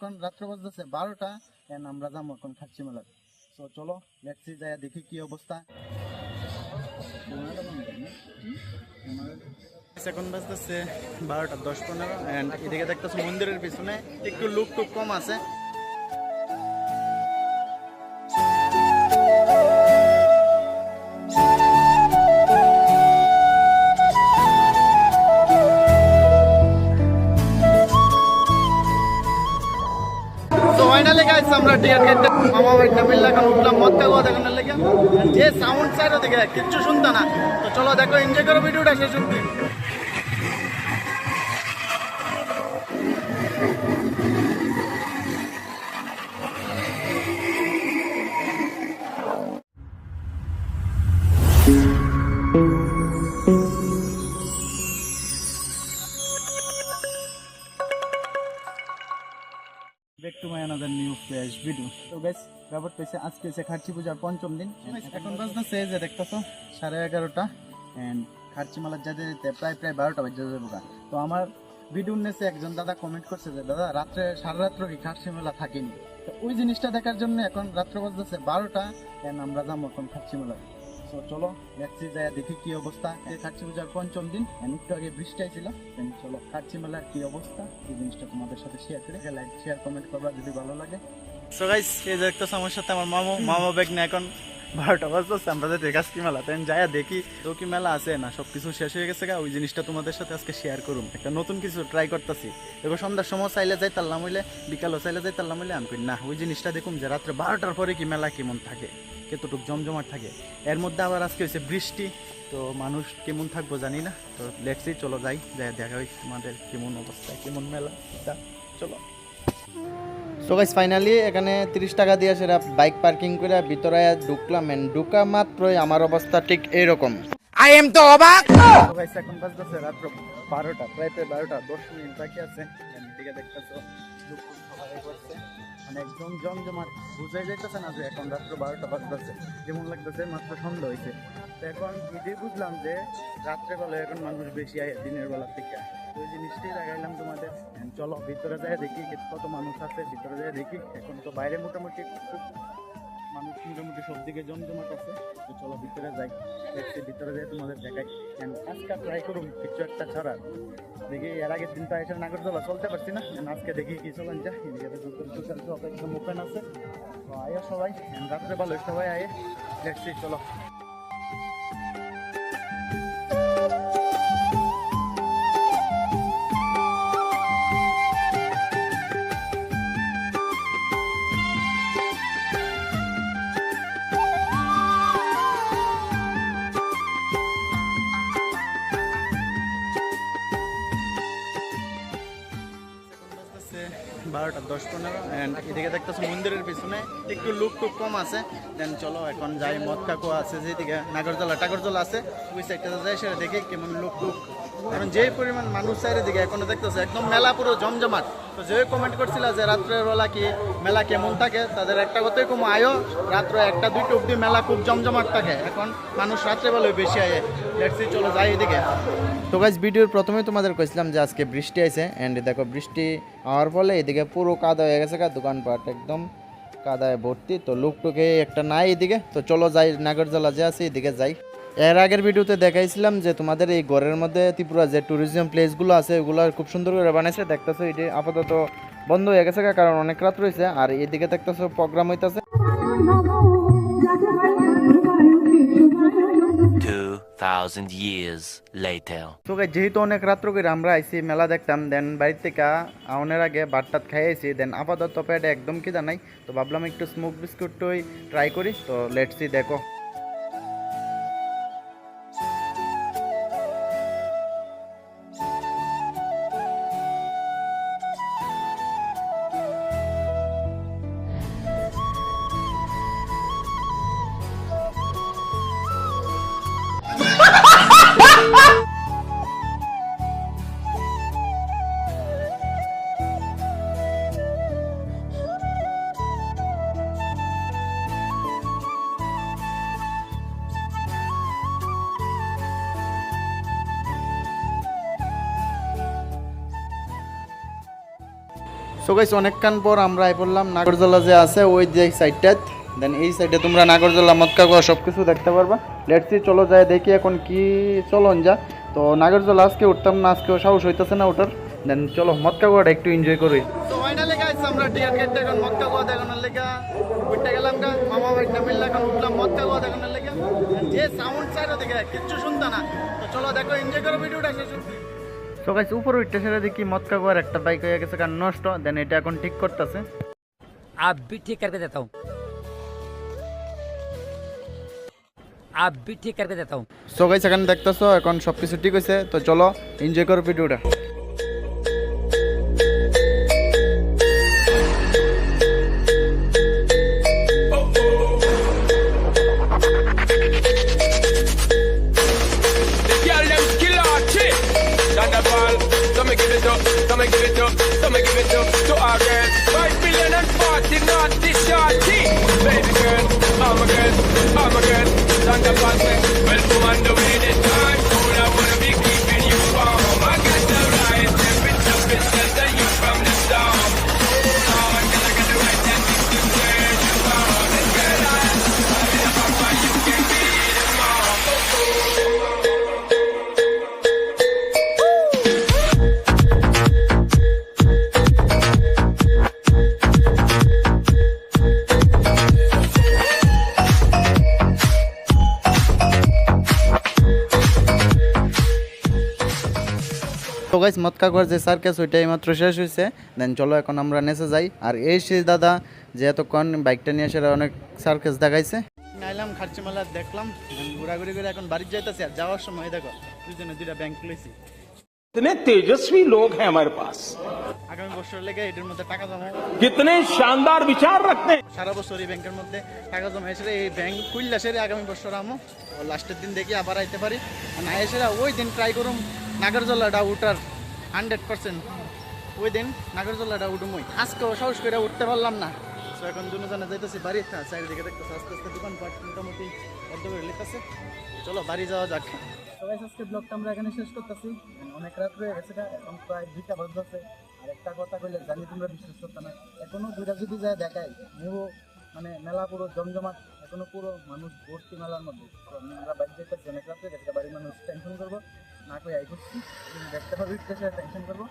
এখন রাত্র বাজতেছে বারোটা এন আমরা যাব এখন খাচ্ছি মেলা তো চলো লেটসি যায় দেখি কি অবস্থা। এখন বাজতেছে বারোটা দশ পনেরো অ্যান্ড এদিকে দেখতেছো মন্দিরের পিছনে একটু লুক টুক কম আছে। আমরা টিয়ার কাটতে মামা বাড়ি নামিল এখন উঠলাম মধ্যে গোয়া দেখানোর লেগে। যে সাউন্ড সাইড ওদিকে কিচ্ছু শুনতো না। তো চলো দেখো এনজয় করো, ভিডিওটা শেষ অব্দি তো ব্যাপার পেয়েছে। আজকে হচ্ছে খার্চি পূজার পঞ্চম দিন। এখন বাজতেছে যে দেখতেছো, সাড়ে এগারোটা। অ্যান্ড খার্চি মেলার যেতে যেতে প্রায় প্রায় বারোটা বাজে যাব তো আমার ভিডিও নেসে একজন দাদা কমেন্ট করছে যে, দাদা, রাত্রে, সারা রাত্র কি খার্চি মেলা থাকেনি? তো ওই জিনিসটা দেখার জন্য এখন রাত্র বাজতেছে বারোটা অ্যান্ড আমরা যাব এখন খার্চি মেলায় তো চলো, দেখছি যায় দেখি কি অবস্থা। খার্চি পূজার পঞ্চম দিন একটু আগে বৃষ্টি ছিল। চলো খার্চি মেলার কি অবস্থা? এই জিনিসটা তোমাদের সাথে শেয়ার করে। লাইক শেয়ার কমেন্ট করবা যদি ভালো লাগে। সো গাইস এই যে একটা আমার সাথে আমার মামু, মামা ব্যাগ নিয়ে এখন বারোটা বাজতেছে আমরা যাতে গাছকি মেলা তাই যাই দেখি তো কি মেলা আছে না সব কিছু শেষ হয়ে গেছে গা, ওই জিনিসটা তোমাদের সাথে আজকে শেয়ার করুম। একটা নতুন কিছু ট্রাই করতেছি। দেখো সন্ধ্যার সময় চাইলে যাই তাল্লাম হইলে, বিকালও চাইলে যাই তাল্লাম হইলে, আমি না, ওই জিনিসটা দেখুম যে রাত্রে বারোটার পরে কি মেলা কেমন থাকে, কতটুকু জমজমাট থাকে। এর মধ্যে আবার আজকে হয়েছে বৃষ্টি, তো মানুষ কেমন থাকব জানি না, তো লেটসি চলো যাই যাই দেখা হই আমাদের কেমন অবস্থা, কেমন মেলা চলো। সো গাইস ফাইনালি এখানে তিরিশ টাকা দিয়ে সেটা বাইক পার্কিং করে ভিতরে ঢুকলাম এন্ড ঢুকা মাত্রই আমার অবস্থা ঠিক এইরকম আই এম তো অবাক গাইস এখন বাজতেছে রাত্র বারোটা প্রায় প্রায় বারোটা দশ মিনিট বাকি আছে। দিকে দেখতেছো লোক খুব সবাই করছে মানে একদম জমজমাট বুঝাই যাইতেছে না যে এখন রাত্র বারোটা বাজতেছে। যেমন লাগতেছে মাত্র সন্ধ্যা হয়েছে তো এখন এটাই বুঝলাম যে রাত্রেবেলা এখন মানুষ বেশি আয় দিনের বেলা থেকে তো ওই জিনিসটাই লাগাইলাম And চলো, ভিতরে যায় দেখি কত মানুষ আছে, ভিতরে যায় দেখি। এখন তো বাইরে মোটামুটি মানুষ মোটামুটি সব দিকে জমজমাট আছে, তো চলো ভিতরে যাই। দেখছি, ভিতরে যাই তোমাদের দেখাই। আজকে ট্রাই করুন কিছু একটা ছাড়ার দেখি, এর আগের দিন তো এসে নাগরদোলা চলতে পারছি না। আজকে দেখি কি চলেন যা। এদিকে একদম ওপেন আছে। তো আয়া সবাই। রাত্রে ভালো, সবাই আয়ে। দেখছি, চলো। দশ পনেরো। এদিকে দেখতেছো মন্দিরের পিছনে একটু লুক টুক কম আছে। দেন চলো এখন যাই, মদ কাকু আছে যেদিকে। নাগরজলা টাগরজলা আছে। ওই সাইডটাতে যাই, সেটা দেখে কেমন লুক টুক। এখন যেই পরিমাণ মানুষ চাইরে দিকে এখনও দেখতেছে, একদম মেলা পুরো জমজমাট। তো যে কমেন্ট করছিল যে রাত্রের বেলা কি মেলা কেমন থাকে, তাদের একটা কথাই কম, আয়ো, রাত্র একটা দুইটা অব্দি মেলা খুব জমজমাট থাকে। এখন মানুষ রাত্রেবেলায় বেশি আয়ে। লেটসি চলো যাই এদিকে। তো গাইজ ভিডিওর প্রথমে তোমাদের কইছিলাম যে আজকে বৃষ্টি আছে এন্ড দেখো বৃষ্টি হওয়ার ফলে এদিকে পুরো কাদা হয়ে গেছে দোকানপাট একদম কাদায় ভর্তি, তো লুকটুকে একটা নাই এদিকে। তো চলো যাই নাগরজলা যে আছে এদিকে যাই। এর আগের ভিডিওতে দেখাইছিলাম যে তোমাদের এই ঘরের মধ্যে ত্রিপুরা যে ট্যুরিজম প্লেসগুলো আছে ওগুলো খুব সুন্দর করে বানাইছে। দেখতেছো এটি আপাতত বন্ধ হয়ে গেছে কারণ অনেক রাত রয়েছে আর এদিকে দেখতেছো প্রোগ্রাম হইতাছে। 2,000 years later. তো guys, যেহেতু অনেক রাত্র করে আমরা আইসি মেলা দেখতাম। দেন বাড়ির থেকে আউনের আগে বাটটাত খাইয়েছি দেন আপাতত পেটে একদম খিদা নাই। তো ভাবলাম একটু স্মোক বিস্কুটই ট্রাই করি। তো লেটসি দেখো। সো গাইস অনেকক্ষণ পর আমরা পড়লাম নাগরজলা যে আছে, ওই যে সাইডটা দেন এই সাইডে তোমরা নাগরজলা মতকাগোয়া সব কিছু দেখতে পারবা। লেটসি চলো যায় দেখি এখন কি চলন যা। তো নাগরজলা, আজকে উঠতাম না, আজকেও সাহস হইতেছে না ওঠার দেন চলো মতকাগোয়াটা একটু এনজয় করি। কিচ্ছু শুনতা না। তো চলো দেখো এনজয় করো, ভিডিওটা শেষ। তো গাইস উপরে উঠতে সেটা দেখি মতকা গোয়ার একটা বাইক হয়ে গেছে কারণ নষ্ট দেন এটা এখন ঠিক করতেছে आप भी ठीक करके देता हूँ आप भी ठीक करके देता हूँ সো গাইস এখানে দেখতেছো এখন সব কিছু ঠিক হয়েছে তো চলো এনজয় করো ভিডিওটা Baby girl, I'm a girl, I'm a girl. Thunderball say, তো গাইস মতকাগর যে সার্কাস ওইটাই মাত্র শেষ হয়েছে দেন চলো এখন আমরা নেচে যাই আর এই সে দাদা যে এতক্ষণ বাইকটা নিয়ে সেটা অনেক সার্কাস দেখাইছে নাইলাম খার্চি মেলা দেখলাম ঘোরাঘুরি করে এখন বাড়ি যাইতেছি আর যাওয়ার সময় দেখো দুজনে দুইটা ব্যাংক খুলেছি कितने तेजस्वी लोग हैं हमारे पास আগামী বছর লেগে এটার মধ্যে টাকা জমা कितने शानदार विचार रखते हैं সারা বছর এই ব্যাংকের মধ্যে টাকা জমা এসে এই ব্যাংক খুললে সেরে আগামী বছর আমো লাস্টের দিন দেখি আবার আইতে পারি আর না এসে ওই দিন ট্রাই করুম নাগরজলাটা উঠার হান্ড্রেড পার্সেন্ট। ওই দিন নাগরজলাটা উঠুম ওই আজকেও সাহস করে উঠতে পারলাম না। তো এখন দুজনে যাইতেছি, বাড়ি চারিদিকে দেখতেছে, আস্তে আস্তে দোকানপাট মোটামুটি বদ্ধ করে লিখতেছে চলো বাড়ি যাওয়া যাক। সবাই, আজকে ব্লগটা আমরা এখানে শেষ করতেছি। অনেক রাত হয়ে গেছে এখন প্রায় দুইটা বাজতেছে। আর একটা কথা কইলে, জানি তোমরা বিশ্বাস করতে না, এখনও দুইটা যদি যায় দেখাই, নেব মানে মেলা পুরো জমজমাট, এখনও পুরো মানুষ ভর্তি মেলার মধ্যে। আমরা বাইক যেতেছি, অনেক রাত হয়ে গেছে বাড়ির মানুষ টেনশন করব। কই আই করছি দেখতে পারবি সে টেনশন করব।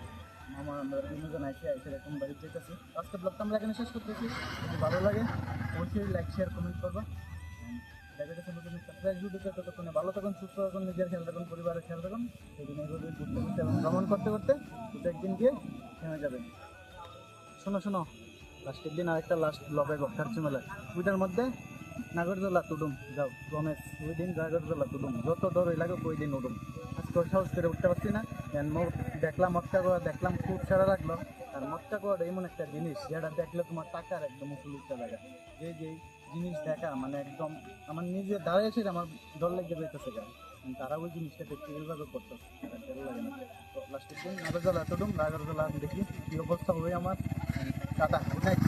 মামা, আমরা তিনজন আইসি, আইসে এরকম বাড়ি যেতেছি আজকে ব্লগটা আমরা এখানে শেষ করতেছি। যদি ভালো লাগে, অবশ্যই লাইক শেয়ার কমেন্ট করব। ভালো থাকুন, সুস্থ থাকুন, নিজের খেয়াল রাখুন, পরিবারের খেয়াল রাখুন। সেদিন ঘুরতে এবং ভ্রমণ করতে করতে দুটো একদিন গিয়ে থেমে যাবে শোনো শোনো লাস্টের দিন আরেকটা লাস্ট ব্লগে খার্চি মেলা ওইটার মধ্যে নাগরদোলা, তুডুম, যাও গমেশ ওই দিন নাগরদোলা, তুডুম, যত ডরই লাগুক ওই দিন উডুম। ওর সাহস করে উঠতে পারছি না। দেখলাম মটকা গোয়া দেখলাম খুব সারা লাগল। আর মটকা গোয়াটা এমন একটা জিনিস, যেটা দেখলে তোমার টাকার একদম উঠে উঠতে লাগে যে যে জিনিস দেখা মানে একদম আমার নিজে দাঁড়িয়ে এসে আমার ডর লেগে যেতেছে কেন তারা ওই জিনিসটা দেখতে এইভাবে করতো লাগে না। তো লাস্টের দিন নাগরদোলা তুডুম নাগরদোলা দেখি কি অবস্থা হবে আমার। Good night